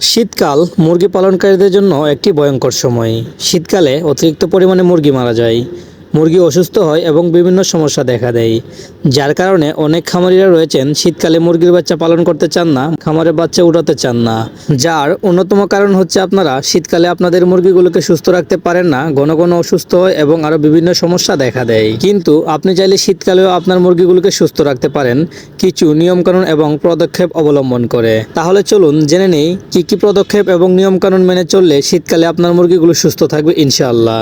শীতকাল মুরগি পালনকারীদের জন্য একটি ভয়ঙ্কর সময়। শীতকালে অতিরিক্ত পরিমাণে মুরগি মারা যায়। মুরগি অসুস্থ হয় এবং বিভিন্ন সমস্যা দেখা দেয়। যার কারণে অনেক খামারিরা রয়েছেন, শীতকালে মুরগির বাচ্চা পালন করতে চান না, খামারের বাচ্চা উঠাতে চান না। যার অন্যতম কারণ হচ্ছে আপনারা, শীতকালে আপনাদের মুরগিগুলোকে সুস্থ রাখতে পারেন না, ঘন ঘন অসুস্থ হয় এবং আরও বিভিন্ন সমস্যা দেখা দেয়। কিন্তু আপনি চাইলে শীতকালেও আপনার মুরগিগুলোকে সুস্থ রাখতে পারেন, কিছু নিয়মকানুন এবং পদক্ষেপ অবলম্বন করে। তাহলে চলুন জেনে নেই, কি কি পদক্ষেপ এবং নিয়মকানুন মেনে চললে শীতকালে আপনার মুরগিগুলো সুস্থ থাকবে ইনশাআল্লাহ।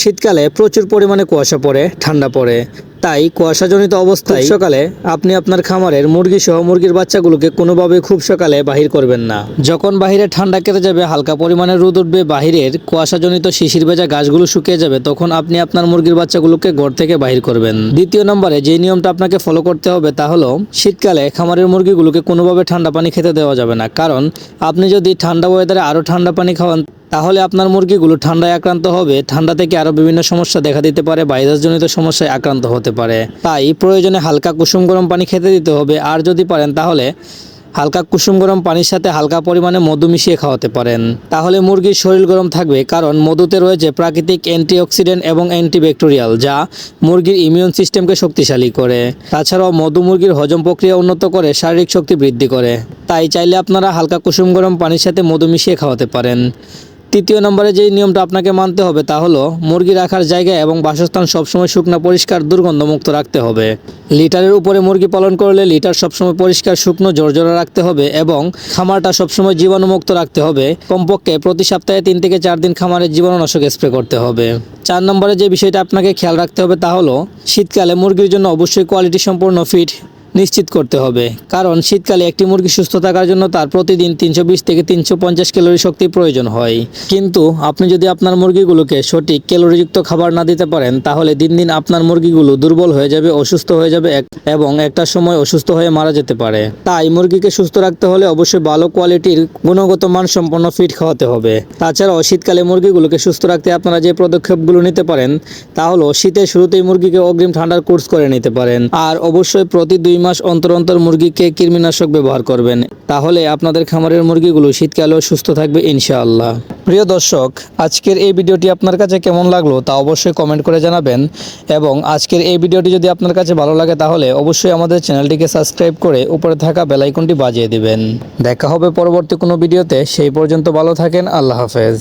শীতকালে প্রচুর পরিমাণে কুয়াশা পড়ে, ঠান্ডা পড়ে। তাই কুয়াশাজনিত অবস্থায় সকালে আপনি আপনার খামারের মুরগি সহ মুরগির বাচ্চাগুলোকে কোনোভাবে খুব সকালে বাহির করবেন না। যখন বাহিরে ঠান্ডা কেটে যাবে, হালকা পরিমাণে রোদ উঠবে, বাহিরের কুয়াশাজনিত শিশির ভেজা গাছগুলো শুকিয়ে যাবে, তখন আপনি আপনার মুরগির বাচ্চাগুলোকে ঘর থেকে বাহির করবেন। দ্বিতীয় নম্বরে যে নিয়মটা আপনাকে ফলো করতে হবে তা হলো, শীতকালে খামারের মুরগিগুলোকে কোনোভাবে ঠান্ডা পানি খেতে দেওয়া যাবে না। কারণ আপনি যদি ঠান্ডা ওয়েদারে আরও ঠান্ডা পানি খাওয়ান তাহলে আপনার মুরগিগুলো ঠান্ডায় আক্রান্ত হবে। ঠান্ডা থেকে আরও বিভিন্ন সমস্যা দেখা দিতে পারে, ভাইরাসজনিত সমস্যায় আক্রান্ত হতে পারে। তাই প্রয়োজনে হালকা কুসুম গরম পানি খেতে দিতে হবে। আর যদি পারেন তাহলে হালকা কুসুম গরম পানির সাথে হালকা পরিমাণে মধু মিশিয়ে খাওয়াতে পারেন। তাহলে মুরগির শরীর গরম থাকবে, কারণ মধুতে রয়েছে প্রাকৃতিক অ্যান্টিঅক্সিডেন্ট এবং অ্যান্টিব্যাকটেরিয়াল, যা মুরগির ইমিউন সিস্টেমকে শক্তিশালী করে। তাছাড়াও মধু মুরগির হজম প্রক্রিয়া উন্নত করে, শারীরিক শক্তি বৃদ্ধি করে। তাই চাইলে আপনারা হালকা কুসুম গরম পানির সাথে মধু মিশিয়ে খাওয়াতে পারেন। তৃতীয় নম্বরে যেই নিয়মটা আপনাকে মানতে হবে তা হলো, মুরগি রাখার জায়গা এবং বাসস্থান সবসময় শুকনো, পরিষ্কার, দুর্গন্ধমুক্ত রাখতে হবে। লিটারের উপরে মুরগি পালন করলে লিটার সবসময় পরিষ্কার, শুকনো, জর্জরা রাখতে হবে এবং খামারটা সবসময় জীবাণুমুক্ত রাখতে হবে। কমপক্ষে প্রতি সপ্তাহে তিন থেকে চার দিন খামারে জীবাণুনাশক স্প্রে করতে হবে। চার নম্বরে যে বিষয়টা আপনাকে খেয়াল রাখতে হবে তা হলো, শীতকালে মুরগির জন্য অবশ্যই কোয়ালিটি সম্পূর্ণ ফিট নিশ্চিত করতে হবে। কারণ শীতকালে একটি মুরগি সুস্থ থাকার জন্য তার প্রতিদিন তিনশো বিশ থেকে তিনশো পঞ্চাশ ক্যালোরি শক্তির প্রয়োজন হয়। কিন্তু আপনি যদি আপনার মুরগিগুলোকে সঠিক ক্যালোরিযুক্ত খাবার না দিতে পারেন, তাহলে দিন দিন আপনার মুরগিগুলো দুর্বল হয়ে যাবে, অসুস্থ হয়ে যাবে এবং একটা সময় অসুস্থ হয়ে মারা যেতে পারে। তাই মুরগিকে সুস্থ রাখতে হলে অবশ্যই ভালো কোয়ালিটির গুণগত মান সম্পন্ন ফিড খাওয়াতে হবে। তাছাড়াও শীতকালে মুরগিগুলোকে সুস্থ রাখতে আপনারা যে পদক্ষেপগুলো নিতে পারেন, তা হলো শীতের শুরুতেই মুরগিকে অগ্রিম ঠান্ডার কোর্স করে নিতে পারেন। আর অবশ্যই প্রতি দুই মাস অন্তর অন্তর মুরগিকে কৃমিনাশক ব্যবহার করবেন। তাহলে আপনাদের খামারের মুরগিগুলো শীতকালেও সুস্থ থাকবে ইনশাআল্লাহ। প্রিয় দর্শক, আজকের এই ভিডিওটি আপনার কাছে কেমন লাগল তা অবশ্যই কমেন্ট করে জানাবেন এবং আজকের এই ভিডিওটি যদি আপনার কাছে ভালো লাগে তাহলে অবশ্যই আমাদের চ্যানেলটিকে সাবস্ক্রাইব করে উপরে থাকা বেল আইকনটি বাজিয়ে দিবেন। দেখা হবে পরবর্তী কোনো ভিডিওতে, সেই পর্যন্ত ভালো থাকেন, আল্লাহ হাফেজ।